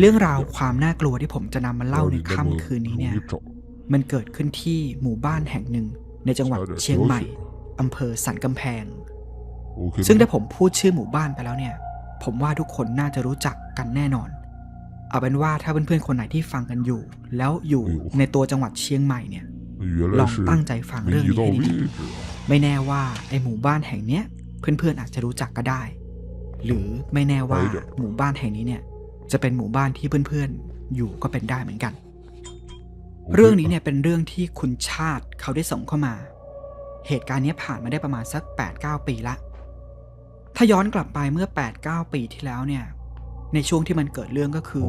เรื่องราวความน่ากลัวที่ผมจะนำมาเล่าในค่ำคืนนี้เนี่ย มันเกิดขึ้นที่หมู่บ้านแห่งหนึ่งในจังหวัดเชียงใหม่อำเภอสันกำแพง ซึ่งถ้าผมพูดชื่อหมู่บ้านไปแล้วเนี่ย ผมว่าทุกคนน่าจะรู้จักกันแน่นอน เอาเป็นว่าถ้าเพื่อนๆคนไหนที่ฟังกันอยู่ แล้วอยู่ในตัวจังหวัดเชียงใหม่เนี่ยลองตั้งใจฟังเรื่องนี้ให้ดีไม่แน่ว่าไอหมู่บ้านแห่งเนี้ย เพื่อนๆอาจจะรู้จักก็ได้ หรือไม่แน่ว่าหมู่บ้านแห่งนี้เนี่ย จะเป็นหมู่บ้านที่เพื่อนๆ อยู่ก็เป็นได้เหมือนกัน เรื่องนี้เนี่ยเป็นเรื่องที่คุณชาติเขาได้ส่งเข้ามา เหตุการณ์นี้ผ่านมาได้ประมาณสัก 8-9 ปีละ ถ้าย้อนกลับไปเมื่อ 8-9 ปีที่แล้วเนี่ย ในช่วงที่มันเกิดเรื่องก็คือ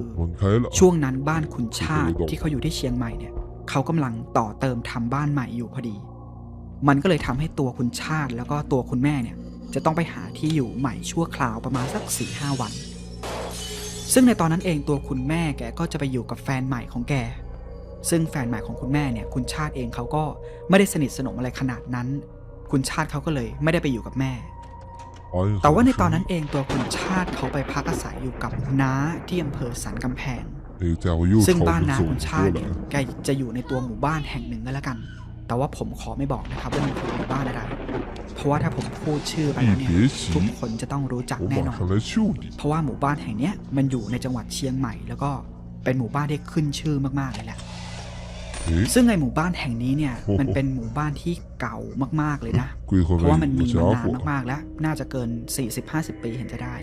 ช่วงนั้นบ้านคุณชาติที่เขาอยู่ที่เชียงใหม่เนี่ยเขากำลังต่อเติมทำบ้านใหม่อยู่พอดี มันก็เลยทำให้ตัวคุณชาติแล้วก็ตัวคุณแม่เนี่ย จะต้องไปหาที่อยู่ใหม่ชั่วคราวประมาณสักสี่ห้าวัน ซึ่งในตอนนั้นเองตัวคุณแม่แกก็จะไปอยู่กับแฟนใหม่ของแก ซึ่งแฟนใหม่ของคุณแม่เนี่ยคุณชาติเองเขาก็ไม่ได้สนิทสนมอะไรขนาดนั้น คุณชาติเขาก็เลยไม่ได้ไปอยู่กับแม่ แต่ว่าในตอนนั้นเองตัวคุณชาติเขาไปพักอาศัยอยู่กับน้าที่อำเภอสันกำแพง ซึ่งบ้านน้าคุณชาติเนี่ยแกจะอยู่ในตัวหมู่บ้านแห่งหนึ่งก็แล้วกัน แต่ว่าผมขอไม่บอกนะครับว่ามันคือหมู่บ้านอะไร ราะว่าถ้าผมพูดชื่อไปแล้วเนี่ยทุกคนจะต้องรู้จักแน่นอนเพราะว่าหมู่บ้านแห่งนี้มันอยู่ในจังหวัดเชียงใหม่ แล้วก็เป็นหมู่บ้านที่ขึ้นชื่อมากๆเลยแหละซึ่งในหมู่บ้านแห่งนี้เนี่ยมันเป็นหมู่บ้านที่เก่ามากๆเลยนะ เพราะว่ามันมีมานานมากๆแล้ว น่าจะเกิน 40-50 ปีเห็นจะได้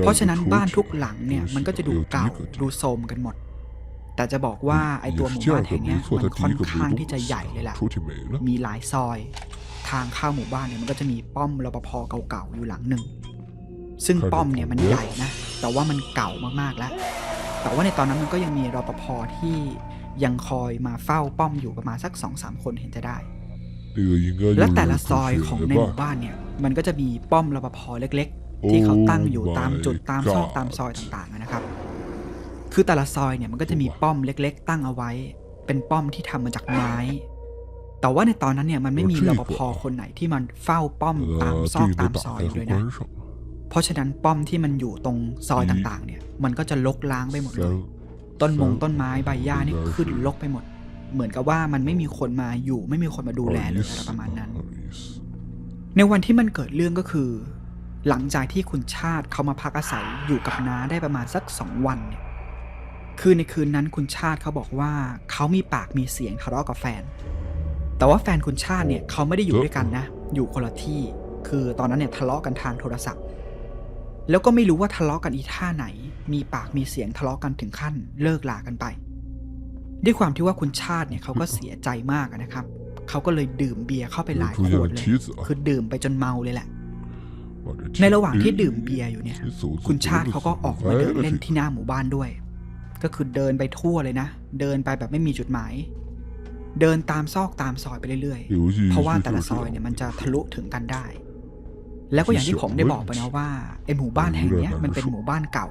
เพราะฉะนั้นบ้านทุกหลังเนี่ยมันก็จะดูเก่าดูโทมกันหมด แต่จะบอกว่าไอ้ตัวหมู่บ้านแห่งนี้มันค่อนข้างที่จะใหญ่เลยล่ะ มีหลายซอย ทางเข้าหมู่บ้านเนี่ยมันก็จะมีป้อมรปภเก่าๆอยู่หลังหนึ่ง ซึ่งป้อมเนี่ยมันใหญ่นะ แต่ว่ามันเก่ามากๆแล้ว แต่ว่าในตอนนั้นมันก็ยังมีรปภที่ยังคอยมาเฝ้าป้อมอยู่ประมาณสักสองสามคนเห็นจะได้ และแต่ละซอยของในหมู่บ้านเนี่ย มันก็จะมีป้อมรปภเล็ก ๆ ที่เขาตั้งอยู่ตามจุดตามซอกตามซอยต่างๆนะครับ คือแต่ละซอยเนี่ยมันก็จะมีป้อมเล็ก ๆ ตั้งเอาไว้ เป็นป้อมที่ทำมาจากไม้ แต่ว่าในตอนนั้นเนี่ยมันไม่มีรปภคนไหนที่มันเฝ้าป้อมตามซอกตามซอยอยู่เลยนะ เพราะฉะนั้นป้อมที่มันอยู่ตรงซอยต่างๆ เนี่ย มันก็จะลกล้างไปหมดเลย ต้นมงต้นไม้ใบหญ้านี่ขึ้นลกไปหมด เหมือนกับว่ามันไม่มีคนมาอยู่ ไม่มีคนมาดูแลหรืออะไรประมาณนั้น ในวันที่มันเกิดเรื่องก็คือ หลังจากที่คุณชาติเขามาพักอาศัยอยู่กับน้าได้ประมาณสักสองวันเนี่ยคือในคืนนั้นคุณชาติเขาบอกว่าเขามีปากมีเสียงทะเลาะกับแฟน แต่ว่าแฟนคุณชาติเนี่ยเขาไม่ได้อยู่ด้วยกันนะ อยู่คนละที่ คือตอนนั้นเนี่ยทะเลาะกันทางโทรศัพท์ แล้วก็ไม่รู้ว่าทะเลาะกันอีท่าไหน มีปากมีเสียงทะเลาะกันถึงขั้นเลิกลากันไป ด้วยความที่ว่าคุณชาติเนี่ยเขาก็เสียใจมากนะครับ เขาก็เลยดื่มเบียร์เข้าไปหลายขวดเลย คือดื่มไปจนเมาเลยแหละ ในระหว่างที่ดื่มเบียร์อยู่เนี่ย คุณชาติเขาก็ออกมาเดินเล่นที่หน้าหมู่บ้านด้วย ก็คือเดินไปทั่วเลยนะ เดินไปแบบไม่มีจุดหมาย เดินตามซอกตามซอยไปเรื่อยๆ เพราะว่าแต่ละซอยเนี่ยมันจะทะลุถึงกันได้ แล้วก็อย่างที่ผมได้บอกไปนะว่าไอหมู่บ้านแห่งนี้มันเป็นหมู่บ้านเก่า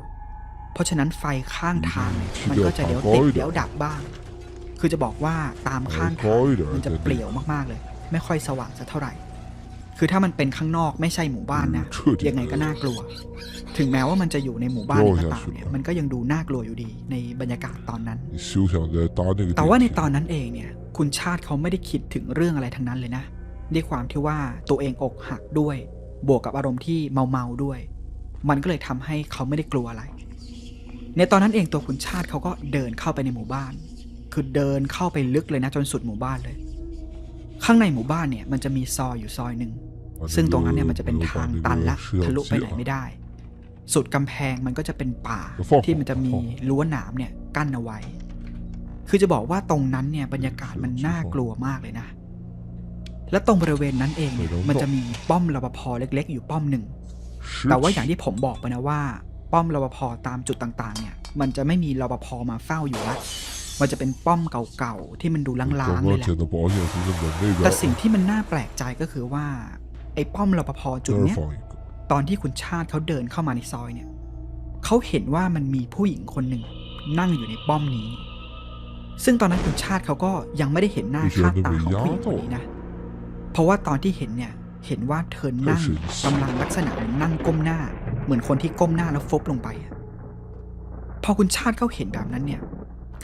เพราะฉะนั้นไฟข้างทางมันก็จะเดี๋ยวติดเดี๋ยวดับบ้าง คือจะบอกว่าตามข้างทางมันจะเปลี่ยวมากๆเลย ไม่ค่อยสว่างสักเท่าไหร่ คือถ้ามันเป็นข้างนอกไม่ใช่หมู่บ้านนะยังไงก็น่ากลัว ถึงแม้ว่ามันจะอยู่ในหมู่บ้านก็ตามเนี่ยมันก็ยังดูน่ากลัวอยู่ดีในบรรยากาศตอนนั้น แต่ว่าในตอนนั้นเองเนี่ยคุณชาติเขาไม่ได้คิดถึงเรื่องอะไรทั้งนั้นเลยนะด้วยความที่ว่าตัวเองอกหักด้วย บวกกับอารมณ์ที่เมาเมาด้วย มันก็เลยทำให้เขาไม่ได้กลัวอะไร ในตอนนั้นเองตัวคุณชาติเขาก็เดินเข้าไปในหมู่บ้าน คือเดินเข้าไปลึกเลยนะจนสุดหมู่บ้านเลย ข้างในหมู่บ้านเนี่ยมันจะมีซอยอยู่ซอยหนึ่ง ซึ่งตรงนั้นเนี่ยมันจะเป็นทางตันละทะลุไปไหนไม่ได้ สุดกำแพงมันก็จะเป็นป่าที่มันจะมีรั้วหนามเนี่ยกั้นเอาไว้ คือจะบอกว่าตรงนั้นเนี่ยบรรยากาศมันน่ากลัวมากเลยนะ และตรงบริเวณนั้นเองมันจะมีป้อมรปภเล็ก ๆ อยู่ป้อมหนึ่ง แต่ว่าอย่างที่ผมบอกไปนะว่า ป้อมรปภตามจุดต่างๆ เนี่ย มันจะไม่มีรปภมาเฝ้าอยู่ละมันจะเป็นป้อมเก่าๆที่มันดูล้างๆเลยแหละแต่สิ่งที่มันน่าแปลกใจก็คือว่า ไอ้ป้อมรปภจุดเนี้ยตอนที่คุณชาติเขาเดินเข้ามาในซอยเนี่ยเขาเห็นว่ามันมีผู้หญิงคนหนึ่งนั่งอยู่ในป้อมนี้ ซึ่งตอนนั้นคุณชาติเขาก็ยังไม่ได้เห็นหน้าค่าตาของผู้หญิงคนนี้นะ เพราะว่าตอนที่เห็นเนี่ยเห็นว่าเธอนั่งกำลังลักษณะนนั่งก้มหน้า เหมือนคนที่ก้มหน้าแล้วฟบลงไป พอคุณชาติเขาเห็นแบบนั้นเนี่ย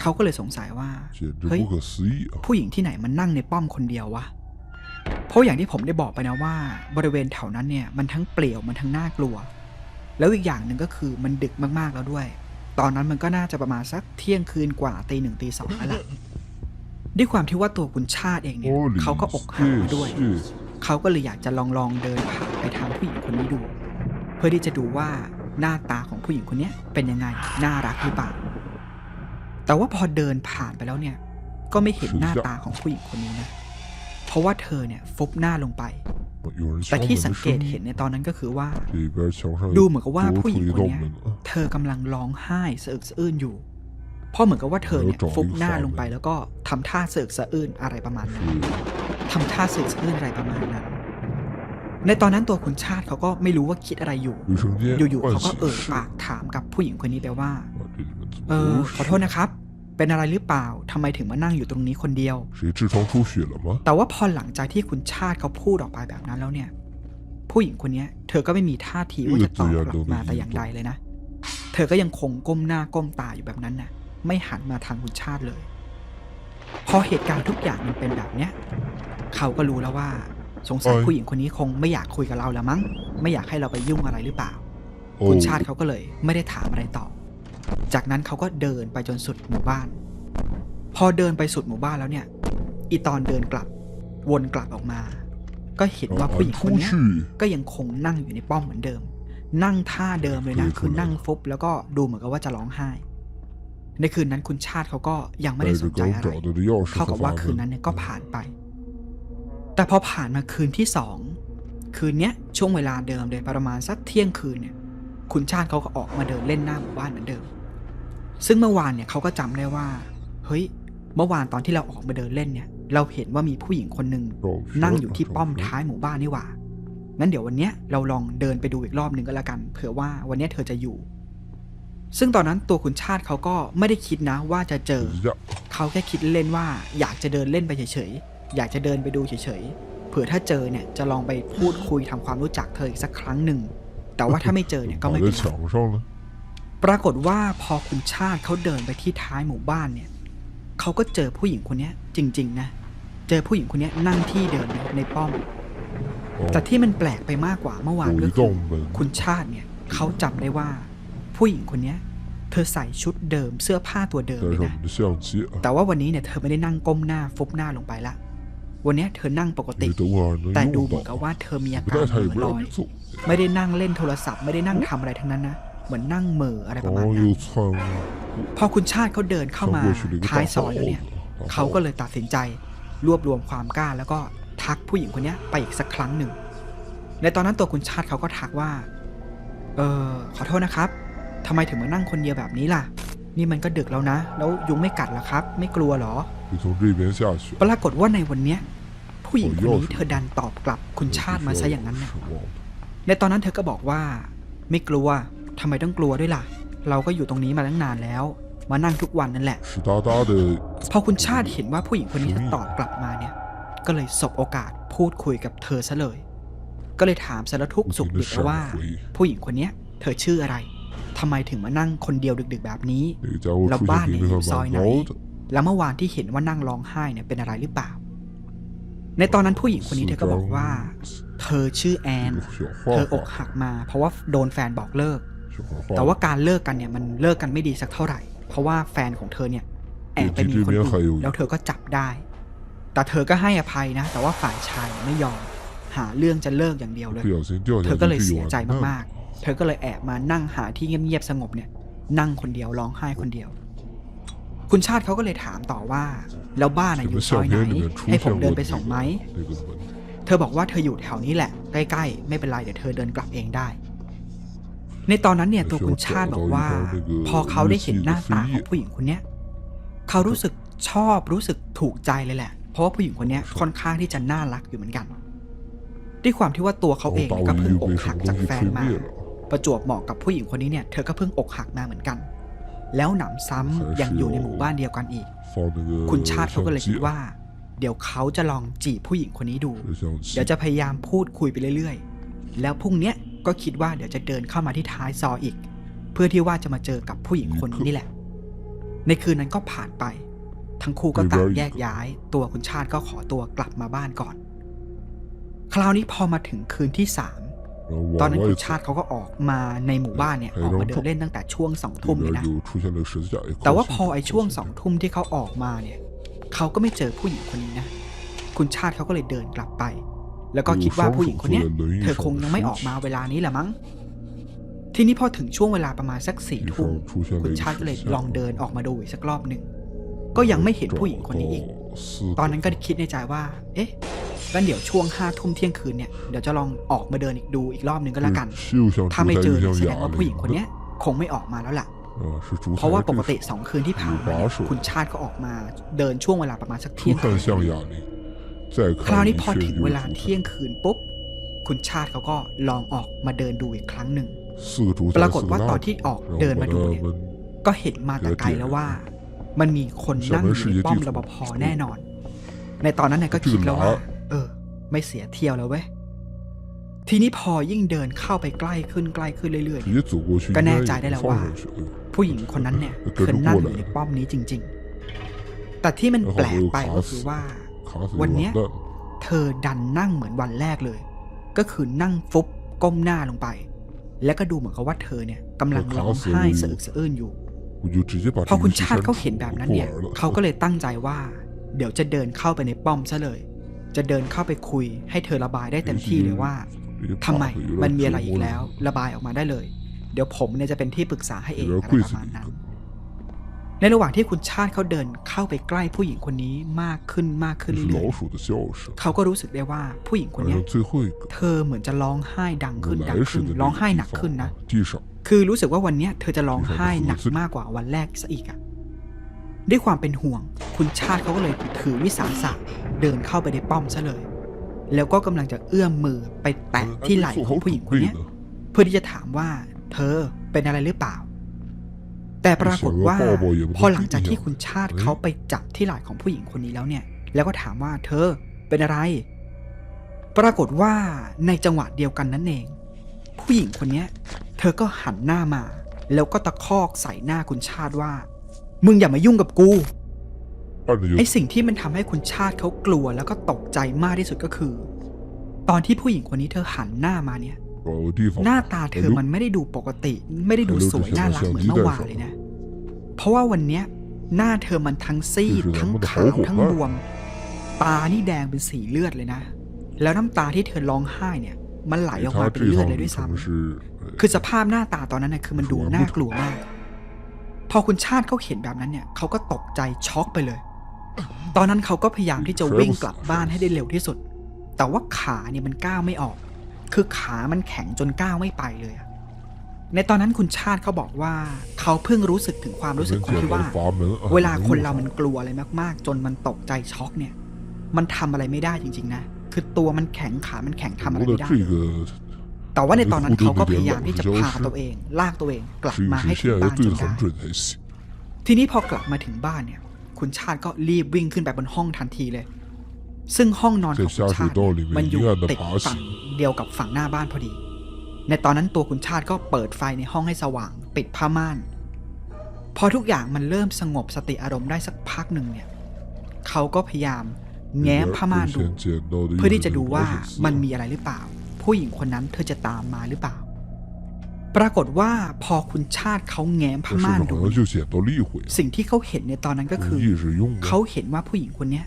เขาก็เลยสงสัยว่าเฮ้ยผู้หญิงที่ไหนมันนั่งในป้อมคนเดียววะ เพราะอย่างที่ผมได้บอกไปนะว่า บริเวณแถวนั้นเนี่ยมันทั้งเปลี่ยวมันทั้งน่ากลัว แล้วอีกอย่างหนึ่งก็คือมันดึกมากๆแล้วด้วย ตอนนั้นมันก็น่าจะประมาณสักเที่ยงคืนกว่าตีหนึ่งตีสองแล้วล่ะด้วยความที่ว่าตัวคุณชาติเองเนี่ย Holy เขาก็อกหักมาด้วย shit เขาก็เลยอยากจะลองลองเดินผ่านไปทางผู้หญิงคนนี้ดู เพื่อที่จะดูว่าหน้าตาของผู้หญิงคนเนี้ยเป็นยังไงน่ารักหรือเปล่าแต่ว่าพอเดินผ่านไปแล้วเนี่ย ก็ไม่เห็นหน้าตาของผู้หญิงคนนี้นะเพ พราะว่าเธอเนี่ยฟุบหน้าลงไป แต่ที่สังเกตเห็นในตอนนั้นก็คือว่า ดูเหมือนกับว่าผู้หญิงคนนี้เธอกำลังร้องไห้สะอึกสะอื้นอยู่พราะเหมือนกับว่าเธอเนี่ยฟุบหน้าลงไปแล้วก็ทำท่าเสือกสะอื้นอะไรประมาณนั้นทำท่าเสือกสะอื้นอะไรประมาณนั้น ในตอนนั้นตัวคุณชาติเขาก็ไม่รู้ว่าคิดอะไรอยู่ อยู่ๆเขาก็เอ่ยปากถามกับผู้หญิงคนนี้ไปว่า เออขอโทษนะครับ เป็นอะไรหรือเปล่าทำไมถึงมานั่งอยู่ตรงนี้คนเดียว 谁痔疮出血了吗？ แต่ว่าพอหลังจากที่คุณชาติเขาพูดออกไปแบบนั้นแล้วเนี่ย ผู้หญิงคนเนี้ย เธอก็ไม่มีท่าทีว่าจะตอบกลับมาแต่อย่างใดเลยนะ เธอก็ยังคงก้มหน้าก้มตาอยู่แบบนั้นน่ะ ไม่หันมาทางคุณชาติเลย พอเหตุการณ์ทุกอย่างมันเป็นแบบเนี้ย เขาก็รู้แล้วว่า สงสัยผู้หญิงคนนี้คงไม่อยากคุยกับเราแล้วมั้ง ไม่อยากให้เราไปยุ่งอะไรหรือเปล่า 哦 คุณชาติเขาก็เลยไม่ได้ถามอะไรต่อ จากนั้นเขาก็เดินไปจนสุดหมู่บ้าน พอเดินไปสุดหมู่บ้านแล้วเนี่ย อีตอนเดินกลับ วนกลับออกมา ก็เห็นว่าผู้หญิงคนนี้ก็ยังคงนั่งอยู่ในป้อมเหมือนเดิม นั่งท่าเดิมเลยนะคือนั่งฟุบแล้วก็ดูเหมือนกับว่าจะร้องไห้ ในคืนนั้นคุณชาติเขาก็ยังไม่ได้สนใจอะไรเขากับว่าคืนนั้นเนี่ยก็ผ่านไป แต่พอผ่านมาคืนที่สองคืนเนี้ยช่วงเวลาเดิมเลยประมาณสักเที่ยงคืนเนี่ย คุณชาติเขาก็ออกมาเดินเล่นหน้าหมู่บ้านเหมือนเดิม ซึ่งเมื่อวานเนี่ยเขาก็จำได้ว่า เฮ้ย เมื่อวานตอนที่เราออกมาเดินเล่นเนี่ย เราเห็นว่ามีผู้หญิงคนหนึ่งนั่งอยู่ที่ป้อมท้ายหมู่บ้านนี่หว่า งั้นเดี๋ยววันเนี้ยเราลองเดินไปดูอีกรอบหนึ่งก็แล้วกัน เผื่อว่าวันเนี้ยเธอจะอยู่ ซึ่งตอนนั้นตัวคุณชาติเขาก็ไม่ได้คิดนะว่าจะเจอ เขาแค่คิดเล่นว่าอยากจะเดินเล่นไปเฉยๆ อยากจะเดินไปดูเฉยๆ เผื่อถ้าเจอเนี่ยจะลองไปพูดคุยทำความรู้จักเธออีกสักครั้งหนึ่ง แต่ว่าถ้าไม่เจอเนี่ยก็ไม่เป็นไร ปรากฏว่าพอคุณชาติเขาเดินไปที่ท้ายหมู่บ้านเนี่ยเขาก็เจอผู้หญิงคนนี้จริง ๆ นะ เจอผู้หญิงคนนี้นั่งที่เดิมในป้อม แต่ที่มันแปลกไปมากกว่าเมื่อวานก็คือคุณชาติเนี่ยเขาจำได้ว่า ผู้หญิงคนนี้เธอใส่ชุดเดิมเสื้อผ้าตัวเดิมเลยนะแต่ว่าวันนี้เนี่ยเธอไม่ได้นั่งก้มหน้าฟุบหน้าลงไปละวันนี้เธอนั่งปกติ แต่ดูเหมือนกับว่าเธอมีอาการเหมือนลอย ไม่ได้นั่งเล่นโทรศัพท์ไม่ได้นั่งทำอะไรทั้งนั้นนะ เหมือนนั่งเหม่ออะไรประมาณนั้นพอคุณชาติเขาเดินเข้ามาท้ายซอยแล้วเนี่ยเขาก็เลยตัดสินใจรวบรวมความกล้า แล้วก็ทักผู้หญิงคนนี้ไปอีกสักครั้งหนึ่ง ในตอนนั้นตัวคุณชาติเขาก็ทักว่า เออขอโทษนะครับ ทำไมถึงมานั่งคนเดียวแบบนี้ล่ะ นี่มันก็ดึกแล้วนะ แล้วยุงไม่กัดหรอครับ ไม่กลัวหรอปรากฏว่าในวันเนี้ย ผู้หญิงคนนี้เธอดันตอบกลับคุณชาติมาซะอย่างนั้นนะในตอนนั้นเธอก็บอกว่า ไม่กลัว ทำไมต้องกลัวด้วยล่ะ เราก็อยู่ตรงนี้มาตั้งนานแล้ว มานั่งทุกวันนั่นแหละ 湿哒哒的， พอคุณชาติเห็นว่าผู้หญิงคนนี้จะตอบกลับมาเนี่ย ก็เลยสบโอกาสพูดคุยกับเธอซะเลย ก็เลยถามสารทุกข์ 不 สุข 停 ดิ 的 บว่า 闪回。 ผู้หญิงคนเนี้ย เธอชื่ออะไรทำไมถึงมานั่งคนเดียวดึกๆแบบนี้ 那个家伙老出爸现频率你还ซอยไหน 蛮高的。 แล้วเมื่อวานที่เห็นว่านั่งร้องไห้เนี่ยเป็นอะไรหรือเปล่า ในตอนนั้นผู้หญิงคนนี้เธอก็บอกว่า เธอชื่อแอน 小 เธ 画 ออก 画， หักมา เพราะว่าโดนแฟนบอกเลิก 小画画。 แต่ว่าการเลิกกันเนี่ยมันเลิกกันไม่ดีสักเท่าไหร่ เพราะว่าแฟนของเธอเนี่ยแอบไปมีคนอื่นแล้วเธอก็จับได้ แต่เธอก็ให้อภัยนะ แต่ว่าฝ่ายชายไม่ยอม หาเรื่องจะเลิกอย่างเดียวเลย เธอก็เลยเสียใจมากๆ เธอก็เลยแอบมานั่งหาที่เงียบๆสงบเนี่ย นั่งคนเดียวร้องไห้คนเดียว คุณชาติเขาก็เลยถามต่อว่า แล้วบ้านอยู่ซอยไหน ให้ผมเดินไปส่งไหม เธอบอกว่าเธออยู่แถวนี้แหละ ใกล้ๆ ไม่เป็นไรเดี๋ยวเธอเดินกลับเองได้ ในตอนนั้นเนี่ยตัวคุณชาติบอกว่า พอเขาได้เห็นหน้าตาของผู้หญิงคนเนี้ยเขารู้สึกชอบรู้สึกถูกใจเลยแหละ เพราะผู้หญิงคนเนี้ยค่อนข้างที่จะน่ารักอยู่เหมือนกัน ด้วยความที่ว่าตัวเขาเองก็เพิ่งอกหักจากแฟนมา ประจวบเหมาะกับผู้หญิงคนนี้เนี่ยเธอก็เพิ่งอกหักมาเหมือนกัน แล้วหนำซ้ำยังอยู่ในหมู่บ้านเดียวกันอีก คุณชาติเขาก็เลยคิดว่า เดี๋ยวเขาจะลองจีบผู้หญิงคนนี้ดู เดี๋ยวจะพยายามพูดคุยไปเรื่อยๆ แล้วพรุ่งเนี้ย ก็คิดว่าเดี๋ยวจะเดินเข้ามาที่ท้ายซอยอีก เพื่อที่ว่าจะมาเจอกับผู้หญิงคนนี้แหละ ในคืนนั้นก็ผ่านไป ทั้งคู่ก็ต่างแยกย้าย ตัวคุณชาติก็ขอตัวกลับมาบ้านก่อน คราวนี้พอมาถึงคืนที่สามตอนนั้นคุณชาติเขาก็ออกมาในหมู่บ้านเนี่ยออกมาเดินเล่นตั้งแต่ช่วงสองทุ่มเลยนะ แต่ว่าพอไอ้ช่วงสองทุ่มที่เขาออกมาเนี่ยเขาก็ไม่เจอผู้หญิงคนนี้นะ คุณชาติเขาก็เลยเดินกลับไป แล้วก็คิดว่าผู้หญิงคนนี้เธอคงยังไม่ออกมาเวลานี้แหละมั้ง ทีนี้พอถึงช่วงเวลาประมาณสักสี่ทุ่มคุณชาติก็เลยลองเดินออกมาดูอีกสักรอบหนึ่งก็ยังไม่เห็นผู้หญิงคนนี้อีก ตอนนั้นก็คิดในใจว่า เอ๊ะแล้วเดี๋ยวช่วงห้าทุ่มเที่ยงคืนเนี่ย เดี๋ยวจะลองออกมาเดินอีกดูอีกรอบหนึ่งก็แล้วกัน ถ้าไม่เจอแสดงว่าผู้หญิงคนนี้คงไม่ออกมาแล้วล่ะ เพราะว่าปกติสองคืนที่ผ่านมาคุณชาติก็ออกมาเดินช่วงเวลาประมาณสักเที่ยงคืน คราวนี้พอถึงเวลาเที่ยงคืนปุ๊บ คุณชาติเขาก็ลองออกมาเดินดูอีกครั้งหนึ่ง ปรากฏว่าตอนที่ออกเดินมาดูเนี่ย ก็เห็นมาแต่ไกลแล้วว่า มันมีคนนั่งอยู่ในป้อมรปภแน่นอน ในตอนนั้นเนี่ยก็คิดแล้วว่า เออ ไม่เสียเที่ยวแล้วเว้ยทีนี้พอยิ่งเดินเข้าไปใกล้ขึ้นใกล้ขึ้นเรื่อยๆ ก็แน่ใจได้แล้วว่า ผู้หญิงคนนั้นเนี่ยคือนั่งอยู่ในป้อมนี้จริง ๆ แต่ที่มันแปลกไปก็คือว่า วันนี้เธอดันนั่งเหมือนวันแรกเลย ก็คือนั่งฟุบก้มหน้าลงไป และก็ดูเหมือนกับว่าเธอเนี่ยกำลังร้องไห้สะอึกสะอื้นอยู่พอคุณชาติเขาเห็นแบบนั้นเนี่ยเขาก็เลยตั้งใจว่า เดี๋ยวจะเดินเข้าไปในป้อมซะเลย จะเดินเข้าไปคุย ให้เธอระบายได้เต็มที่เลยว่า ทำไมมันมีอะไรอีกแล้ว ระบายออกมาได้เลย เดี๋ยวผมเนี่ยจะเป็นที่ปรึกษาให้เองอะไรประมาณนั้น ในระหว่างที่คุณชาติเขาเดินเข้าไปใกล้ผู้หญิงคนนี้มากขึ้นมากขึ้นเรื่อยๆเขาก็รู้สึกได้ว่าผู้หญิงคนนี้เธอเหมือนจะร้องไห้ดังขึ้นดังขึ้นร้องไห้หนักขึ้นนะ คือรู้สึกว่าวันนี้เธอจะร้องไห้หนักมากกว่าวันแรกซะอีกอะด้วยความเป็นห่วง คุณชาติเขาก็เลยถือวิสาสะเดินเข้าไปในป้อมซะเลย แล้วก็กำลังจะเอื้อมมือไปแตะที่ไหล่ของผู้หญิงคนนี้เพื่อที่จะถามว่า เธอเป็นอะไรหรือเปล่า แต่ปรากฏว่าพอหลังจากที่คุณชาติเขาไปจับที่ไหล่ของผู้หญิงคนนี้แล้วเนี่ย แล้วก็ถามว่าเธอเป็นอะไร ปรากฏว่าในจังหวะเดียวกันนั่นเอง ผู้หญิงคนนี้เธอก็หันหน้ามา แล้วก็ตะคอกใส่หน้าคุณชาติว่า มึงอย่ามายุ่งกับกูไอสิ่งที่มันทำให้คุณชาติเขากลัวแล้วก็ตกใจมากที่สุดก็คือ ตอนที่ผู้หญิงคนนี้เธอหันหน้ามาเนี่ย หน้าตาเธอมันไม่ได้ดูปกติ ไม่ได้ดูสวยน่ารักเหมือนเมื่อวานเลยนะ เพราะว่าวันเนี้ยหน้าเธอมันทั้งซีดทั้งขาวทั้งบวม ตานี่แดงเป็นสีเลือดเลยนะ แล้วน้ำตาที่เธอร้องไห้เนี่ย มันไหลออกมาเป็นเลือดเลยด้วยซ้ำคือสภาพหน้าตาตอนนั้นน่ยคือมันดูน่ากลัวมาก พอคุณชาติเขาเห็นแบบนั้นเนี่ยเขาก็ตกใจช็อกไปเลย ตอนนั้นเขาก็พยายามที่จะวิ่งกลับบ้านให้ได้เร็วที่สุด แต่ว่าขาเนี่ยมันก้าวไม่ออก คือขามันแข็งจนก้าวไม่ไปเลยในตอนนั้นคุณชาติเขาบอกว่า เขาเพิ่งรู้สึกถึงความรู้สึกคนที่ว่า เวลาคนเรามันกลัวอะไรมากๆ จนมันตกใจช็อกเนี่ย มันทำอะไรไม่ได้จริง ๆ นะ คือตัวมันแข็งขามันแข็งทำอะไรไม่ได้ แต่ว่าในตอนนั้นเขาก็พยายามที่จะพาตัวเอง ลากตัวเอง กลับมาให้ถึงบ้านจนได้ทีนี้พอกลับมาถึงบ้านเนี่ย คุณชาติก็รีบวิ่งขึ้นไปบนห้องทันทีเลย ซึ่งห้องนอนของคุณชาติมันอยู่ติดฝั่งเดียวกับฝั่งหน้าบ้านพอดี ในตอนนั้นตัวคุณชาติก็เปิดไฟในห้องให้สว่าง ปิดผ้าม่าน พอทุกอย่างมันเริ่มสงบสติอารมณ์ได้สักพักหนึ่งเนี่ย เขาก็พยายามแง้มผ้าม่านดู เพื่อที่จะดูว่ามันมีอะไรหรือเปล่า ผู้หญิงคนนั้นเธอจะตามมาหรือเปล่า ปรากฏว่าพอคุณชาติเขาแง้มผ้าม่านดู สิ่งที่เขาเห็นในตอนนั้นก็คือ เขาเห็นว่าผู้หญิงคนนี้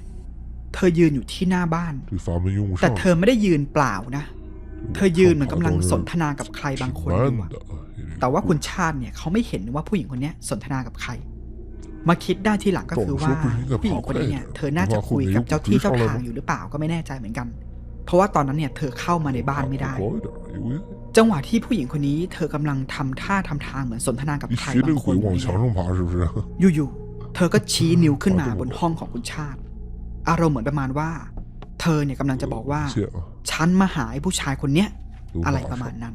เธอยืนอยู่ที่หน้าบ้าน แต่เธอไม่ได้ยืนเปล่านะ เธอยืนเหมือนกำลังสนทนากับใครบางคนอยู่แต่ว่าคุณชาติเนี่ยเขาไม่เห็นว่าผู้หญิงคนนี้สนทนากับใคร มาคิดได้ทีหลังก็คือว่าผู้หญิงคนนี้เนี่ยเธอน่าจะคุยกับเจ้าที่เจ้าทางอยู่หรือเปล่าก็ไม่แน่ใจเหมือนกัน เพราะว่าตอนนั้นเนี่ยเธอเข้ามาในบ้านไม่ได้ จังหวะที่ผู้หญิงคนนี้ เธอกำลังทำท่าทำทางเหมือนสนทนากับใครบางคนอยู่ๆเธอก็ชี้นิ้วขึ้นมาบนห้องของคุณชาติ อารมณ์เหมือนประมาณว่า เธอเนี่ยกำลังจะบอกว่า ฉันมาหาผู้ชายคนเนี้ย อะไรประมาณนั้น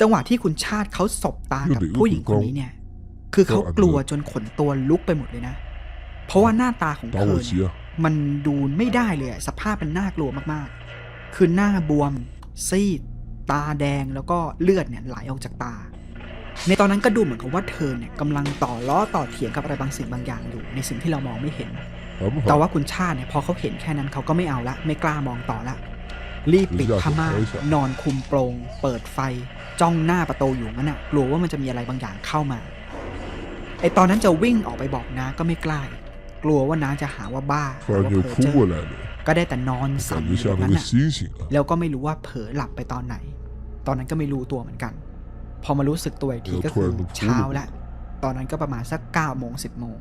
จังหวะที่คุณชาติเขาสบตากับผู้หญิงคนนี้เนี่ย คือเขากลัวจนขนตัวลุกไปหมดเลยนะ เพราะว่าหน้าตาของเธอเนี่ยมันดูไม่ได้เลยสภาพเป็นน่ากลัวมากๆ คือหน้าบวม ซีด ตาแดงแล้วก็เลือดเนี่ยไหลออกจากตา ในตอนนั้นก็ดูเหมือนกับว่าเธอเนี่ยกำลังต่อล้อต่อเถียงกับอะไรบางสิ่งบางอย่างอยู่ ในสิ่งที่เรามองไม่เห็น แต่ว่าคุณชาติเนี่ยพอเขาเห็นแค่นั้นเขาก็ไม่เอาละ ไม่กล้ามองต่อละ รีบปิดผ้าม่านนอนคุมโปรงเปิดไฟ จ้องหน้าประตูอยู่นั่นอะ กลัวว่ามันจะมีอะไรบางอย่างเข้ามา ไอตอนนั้นจะวิ่งออกไปบอกน้าก็ไม่กล้า กลัวว่าน้าจะหาว่าบ้าว่าเผลอเจอก็ได้แต่นอนสั่นอยู่นั้นน่ะแล้วก็ไม่รู้ว่าเผลอหลับไปตอนไหน ตอนนั้นก็ไม่รู้ตัวเหมือนกัน พอมารู้สึกตัวอีกทีก็คือเช้าแล้ว ตอนนั้นก็ประมาณสักเก้าโมงสิบโมง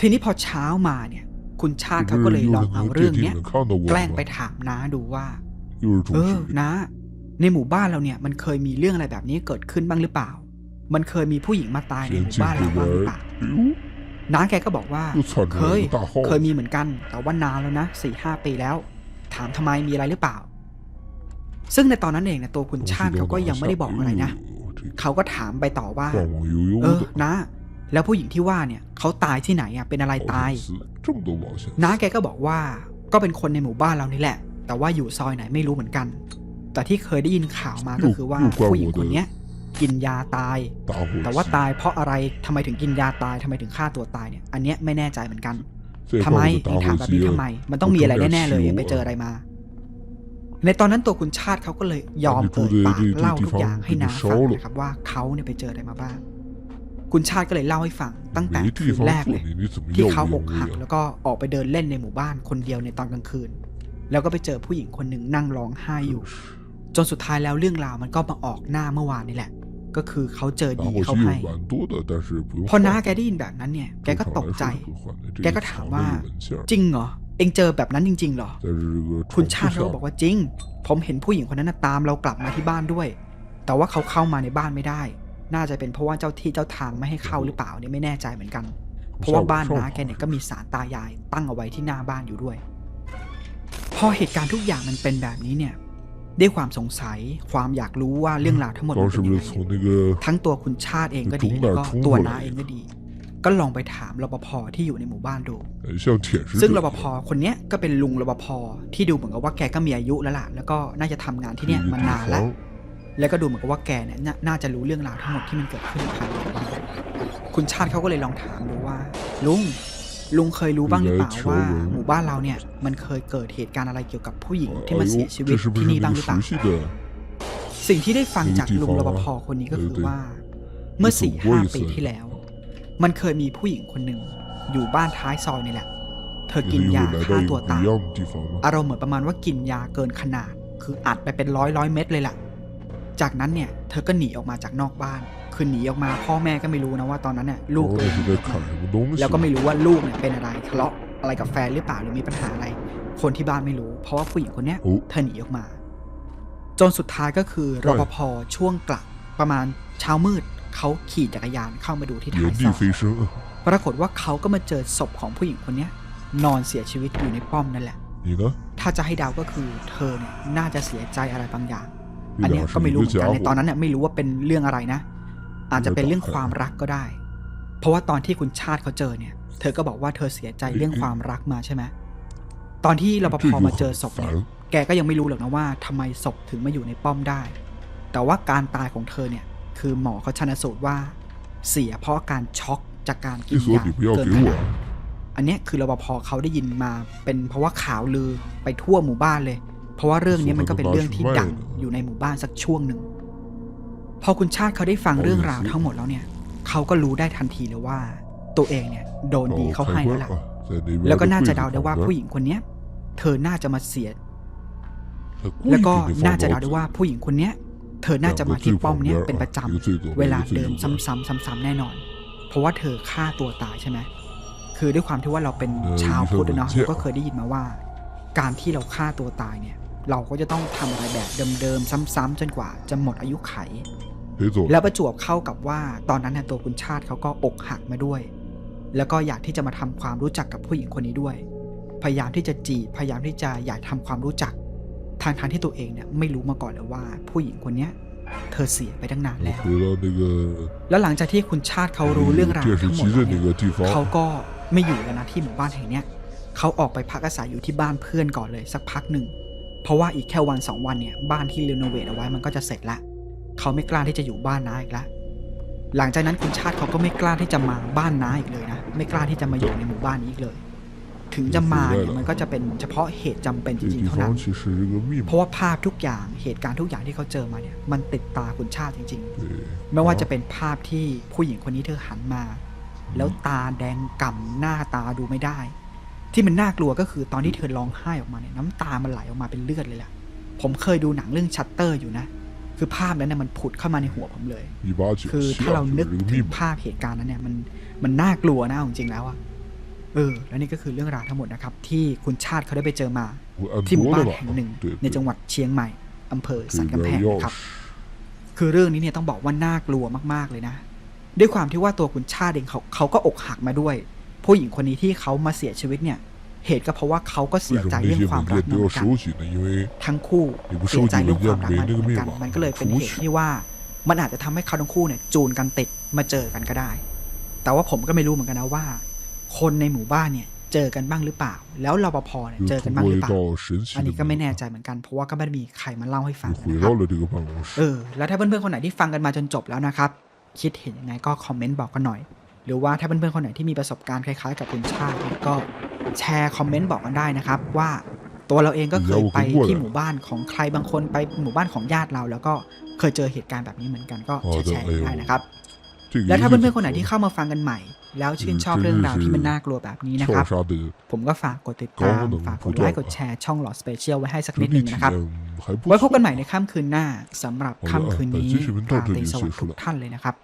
ทีนี้พอเช้ามาเนี่ย คุณชาติเขาก็เลยลองเอาเรื่องเนี้ยแกล้งไปถามน้าดูว่า เออน้าในหมู่บ้านเราเนี่ย มันเคยมีเรื่องอะไรแบบนี้เกิดขึ้นบ้างหรือเปล่า มันเคยมีผู้หญิงมาตายในหมู่บ้านเราบ้างหรือเปล่าน้าแกก็บอกว่า เคย เคยมีเหมือนกัน แต่ว่านานแล้วนะสี่ห้าปีแล้ว ถามทำไมมีอะไรหรือเปล่า ซึ่งในตอนนั้นเองเนี่ยตัวคุณชาติเขาก็ยังไม่ได้บอกอะไรนะเขาก็ถามไปต่อว่า เออนะ แล้วผู้หญิงที่ว่าเนี่ยเขาตายที่ไหนอะเป็นอะไรตายน้าแกก็บอกว่าก็เป็นคนในหมู่บ้านเรานี่แหละ แต่ว่าอยู่ซอยไหนไม่รู้เหมือนกัน แต่ที่เคยได้ยินข่าวมาก็คือว่าผู้หญิงคนนี้กินยาตาย แต่ว่าตายเพราะอะไรทำไมถึงกินยาตายทำไมถึงฆ่าตัวตายเนี่ย อันเนี้ยไม่แน่ใจเหมือนกัน ทำไมถามแบบนี้ทำไม มันต้องมีอะไรแน่ๆเลยไปเจออะไรมา ในตอนนั้นตัวคุณชาติเขาก็เลยยอมเปิดปากเล่าทุกอย่างให้น้าฟังนะครับว่าเขาเนี่ยไปเจออะไรมาบ้าง คุณชาติก็เลยเล่าให้ฟังตั้งแต่คืนแรกเลยที่เขาหกหักแล้วก็ออกไปเดินเล่นในหมู่บ้านคนเดียวในตอนกลางคืน แล้วก็ไปเจอผู้หญิงคนหนึ่งนั่งร้องไห้อยู่ จนสุดท้ายแล้วเรื่องราวมันก็มาออกหน้าเมื่อวานนี่แหละ ก็คือเขาเจอดีเขาให้พอน้าแกได้ยินแบบนั้นเนี่ยแกก็ตกใจ แกก็ถามว่าจริงเหรอเองเจอแบบนั้นจริง ๆ หรอ คุณชาติเขาบอกว่าจริง ผมเห็นผู้หญิงคนนั้นตามเรากลับมาที่บ้านด้วย แต่ว่าเขาเข้ามาในบ้านไม่ได้ น่าจะเป็นเพราะว่าเจ้าที่เจ้าทางไม่ให้เข้าหรือเปล่าเนี่ยไม่แน่ใจเหมือนกัน เพราะว่าบ้านน้าแกเนี่ยก็มีสารตายายตั้งเอาไว้ที่หน้าบ้านอยู่ด้วย พอเหตุการณ์ทุกอย่างมันเป็นแบบนี้เนี่ยด้วยความสงสัยความอยากรู้ว่าเรื่องราวทั้งหมดเป็นยังไงทั้งตัวคุณชาติเองก็ดีแล้วก็ตัวน้าเองก็ดี ก็ลองไปถามรปภที่อยู่ในหมู่บ้านดู ซึ่งรปภคนนี้ก็เป็นลุงรปภที่ดูเหมือนกับว่าแกก็มีอายุแล้วล่ะแล้วก็น่าจะทำงานที่เนี่ยมานานแล้ว แล้วก็ดูเหมือนกับว่าแกเนี่ยน่าจะรู้เรื่องราวทั้งหมดที่มันเกิดขึ้นภายในวันคุณชาติเขาก็เลยลองถามดูว่า ลุงลุงเคยรู้บ้างหรือเปล่าว่า หมู่บ้านเราเนี่ยมันเคยเกิดเหตุการณ์อะไรเกี่ยวกับผู้หญิงที่มันเสียชีวิตที่นี่บ้างหรือเปล่าสิ่งที่ได้ฟังจากลุงรปภคนนี้ก็คือว่า เมื่อสี่ห้าปีที่แล้ว มันเคยมีผู้หญิงคนหนึ่งอยู่บ้านท้ายซอยนี่แหละ เธอกินยาฆ่าตัวตายอารมณ์เหมือนประมาณว่ากินยาเกินขนาด คืออัดไปเป็นร้อยร้อยเม็ดเลยแหละ จากนั้นเนี่ยเธอก็หนีออกมาจากนอกบ้านคือหนีออกมาพ่อแม่ก็ไม่รู้นะว่าตอนนั้นเนี่ยลูกเป็นแล้วก็ไม่รู้ว่าลูกเนี่ยเป็นอะไรทะเลาะอะไรกับแฟนหรือเปล่าหรือมีปัญหาอะไร คนที่บ้านไม่รู้ เพราะว่าผู้หญิงคนนี้เธอหนีออกมา จนสุดท้ายก็คือรปภช่วงกลับประมาณเช้ามืดเขาขี่จักรยานเข้ามาดูที่ท้ายซอยปรากฏว่าเขาก็มาเจอศพของผู้หญิงคนนี้นอนเสียชีวิตอยู่ในป้อมนั่นแหละถ้าจะให้เดาก็คือ เธอเนี่ยน่าจะเสียใจอะไรบางอย่าง อันนี้ก็ไม่รู้เหมือนกันในตอนนั้นเนี่ยไม่รู้ว่าเป็นเรื่องอะไรนะ อาจจะเป็นเรื่องความรักก็ได้ เพราะว่าตอนที่คุณชาติเขาเจอเนี่ย เธอก็บอกว่าเธอเสียใจเรื่องความรักมาใช่ไหมตอนที่รปภมาเจอศพเนี่ยแกก็ยังไม่รู้หรอกนะว่า ทำไมศพถึงมาอยู่ในป้อมได้ แต่ว่าการตายของเธอเนี่ย คือหมอเขาชันสูตรว่า เสียเพราะการช็อกจากการกินยาเกินขนาดอันนี้คือรปภเขาได้ยินมาเป็นเพราะว่าข่าวลือไปทั่วหมู่บ้านเลย เพราะว่าเรื่องนี้มันก็เป็นเรื่องที่ดังอยู่ในหมู่บ้านสักช่วงหนึ่ง พอคุณชาติเขาได้ฟังเรื่องราวทั้งหมดแล้วเนี่ย เขาก็รู้ได้ทันทีเลยว่า ตัวเองเนี่ยโดนดีเขาให้แล้วล่ะ แล้วก็น่าจะเดาได้ว่าผู้หญิงคนเนี้ย เธอน่าจะมาเสีย แล้วก็น่าจะเดาได้ว่าผู้หญิงคนเนี้ย เธอน่าจะมาที่ป้อมเนี้ยเป็นประจำเวลาเดิมซ้ำๆซ้ำๆแน่นอน เพราะว่าเธอฆ่าตัวตายใช่ไหมคือด้วยความที่ว่าเราเป็นชาวพุทธเนาะเราก็เคยได้ยินมาว่า การที่เราฆ่าตัวตายเนี่ย เราก็จะต้องทำอะไรแบบเดิมๆซ้ำๆจนกว่าจะหมดอายุไข 陪走 แล้วประจวบเข้ากับว่าตอนนั้นเนี่ยตัวคุณชาติเขาก็อกหักมาด้วย แล้วก็อยากที่จะมาทำความรู้จักกับผู้หญิงคนนี้ด้วย พยายามที่จะจีบพยายามที่จะอยากทำความรู้จัก ทางทางๆที่ตัวเองเนี่ยไม่รู้มาก่อนเลยว่า ผู้หญิงคนเนี้ย เธอเสียไปตั้งนานแล้ว 回到那个 แล้วหลังจากที่คุณชาติเขารู้เรื่องราว 电视 ทั้งหมด 机 แล้ว 的 เนี่ย 那个地 เขา 方， ก็ไม่อยู่แล้วนะที่หมู่บ้านแห่งเนี้ยเขาออกไปพักอาศัยอยู่ที่บ้านเพื่อนก่อนเลยสักพักหนึ่ง เพราะว่าอีกแค่วันสองวันเนี่ยบ้านที่รีโนเวทเอาไว้มันก็จะเสร็จละเขาไม่กล้าที่จะอยู่บ้านน้าอีกละหลังจากนั้นคุณชาติเขาก็ไม่กล้าที่จะมาบ้านน้าอีกเลยนะไม่กล้าที่จะมาอยู่ในหมู่บ้านนี้อีกเลย ถึงจะมาเนี่ยมันก็จะเป็นเฉพาะเหตุจำเป็นจริงๆเท่านั้นเพราะว่าภาพทุกอย่างเหตุการณ์ทุกอย่างที่เขาเจอมาเนี่ยมันติดตาคุณชาติจริง ๆ ไม่ว่าจะเป็นภาพที่ผู้หญิงคนนี้เธอหันมา แล้วตาแดงก่ำหน้าตาดูไม่ได้ ที่มันน่ากลัวก็คือตอนที่เธอร้องไห้ออกมาเนี่ยน้ำตามันไหลออกมาเป็นเลือดเลยแหละผมเคยดูหนังเรื่องชัตเตอร์อยู่นะ คือภาพนั้นเนี่ยมันผุดเข้ามาในหัวผมเลย คือถ้าเรานึกถึงภาพเหตุการณ์นั้นเนี่ยมันมันน่ากลัวนะจริงๆแล้วอะเออ แล้วนี่ก็คือเรื่องราวทั้งหมดนะครับ ที่คุณชาติเขาได้ไปเจอมา ที่หมู่บ้านแห่งหนึ่ง ในจังหวัดเชียงใหม่อำเภอสันกำแพงนะครับ คือเรื่องนี้เนี่ยต้องบอกว่าน่ากลัวมากๆเลยนะ ด้วยความที่ว่าตัวคุณชาติเองเขาเขาก็อกหักมาด้วย ผู้หญิงคนนี้ที่เขามาเสียชีวิตเนี่ย เหตุก็เพราะว่าเขาก็เสียใจเรื่องความรักเหมือนกันทั้งคู่เสียใจเรื่องความรักเหมือนกันมันก็เลยเป็นเหตุที่ว่า มันอาจจะทำให้เขาทั้งคู่เนี่ยจูนกันติดมาเจอกันก็ได้ แต่ว่าผมก็ไม่รู้เหมือนกันนะว่า คนในหมู่บ้านเนี่ยเจอกันบ้างหรือเปล่า แล้วรปภเนี่ยเจอกันบ้างหรือเปล่า อันนี้ก็ไม่แน่ใจเหมือนกัน เพราะว่าก็ไม่มีใครมาเล่าให้ฟังนะครับเออ แล้วถ้าเพื่อนเพื่อนคนไหนที่ฟังกันมาจนจบแล้วนะครับ คิดเห็นยังไงก็คอมเมนต์บอกกันหน่อย หรือว่าถ้าเพื่อนเพื่อนคนไหนที่มีประสบการณ์คล้ายๆ กับคุณชาติก็ แชร์คอมเมนต์บอกกันได้นะครับ ว่าตัวเราเองก็เคยไปที่หมู่บ้านของใครบางคนไปหมู่บ้านของญาติเรา แล้วก็เคยเจอเหตุการณ์แบบนี้เหมือนกันก็แชร์ได้นะครับ และถ้าเพื่อนๆคนไหนที่เข้ามาฟังกันใหม่ แล้วชื่นชอบเรื่องราวที่มันน่ากลัวแบบนี้นะครับ ผมก็ฝากกดติดตามฝากกดไลค์กดแชร์ช่องหลอดสเปเชียลไว้ให้สักนิดหนึ่งนะครับ ไว้พบกันใหม่ในค่ำคืนหน้าสำหรับค่ำคืนนี้ราตีสวัสดิ์ทุกท่านเลยนะครับ